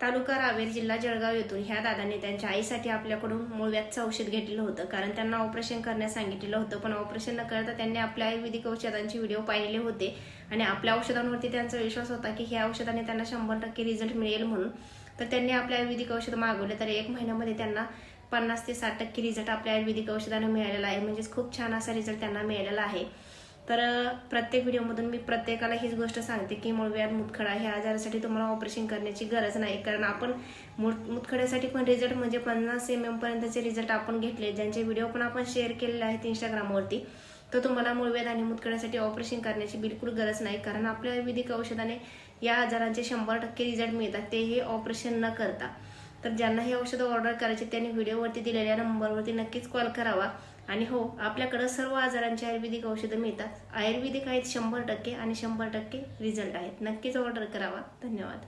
तालुका रावेर जिल्हा जळगाव येथून ह्या दादाने त्यांच्या आईसाठी आपल्याकडून मूळव्याधचं औषध घेतलेलं होतं. कारण त्यांना ऑपरेशन करण्यास सांगितलेलं होतं पण ऑपरेशन न करता त्यांनी आपल्या आयुर्वेदिक औषधांचे व्हिडिओ पाहिलेले होते. आणि आपल्या औषधांवरती त्यांचा विश्वास होता की ह्या औषधाने त्यांना शंभर टक्के रिझल्ट मिळेल म्हणून. तर त्यांनी आपल्या आयुर्वेदिक औषध मागवले तर एक महिन्यामध्ये त्यांना पन्नास ते साठ टक्के रिझल्ट आपल्या आयुर्वेदिक औषधानं मिळालेला आहे. म्हणजेच खूप छान असा रिझल्ट त्यांना मिळालेला आहे. तर प्रत्येक व्हिडिओमधून मी प्रत्येकाला हीच गोष्ट सांगते की मूळव्याध मुतखडा ह्या आजारासाठी तुम्हाला ऑपरेशन करण्याची गरज नाही. कारण आपण मुतखड्यासाठी पण रिझल्ट म्हणजे पन्नास एम एम पर्यंतचे रिझल्ट आपण घेतले. ज्यांचे व्हिडिओ पण आपण शेअर केलेले आहेत इंस्टाग्रामवरती तर तुम्हाला मूळव्याध आणि मुतखड्यासाठी ऑपरेशन करण्याची बिलकुल गरज नाही. कारण आपल्या आयुर्वेदिक औषधाने या आजारांचे शंभर टक्के रिझल्ट मिळतात. ते हे ऑपरेशन न करता. तर ज्यांना हे औषधं ऑर्डर करायचे त्यांनी व्हिडिओवरती दिलेल्या नंबरवरती नक्कीच कॉल करावा. आणि हो आपल्याकडं सर्व आजारांची आयुर्वेदिक औषधं मिळतात. आयुर्वेदिक आहेत शंभर टक्के आणि शंभर टक्के रिझल्ट आहेत. नक्कीच ऑर्डर करावा. धन्यवाद.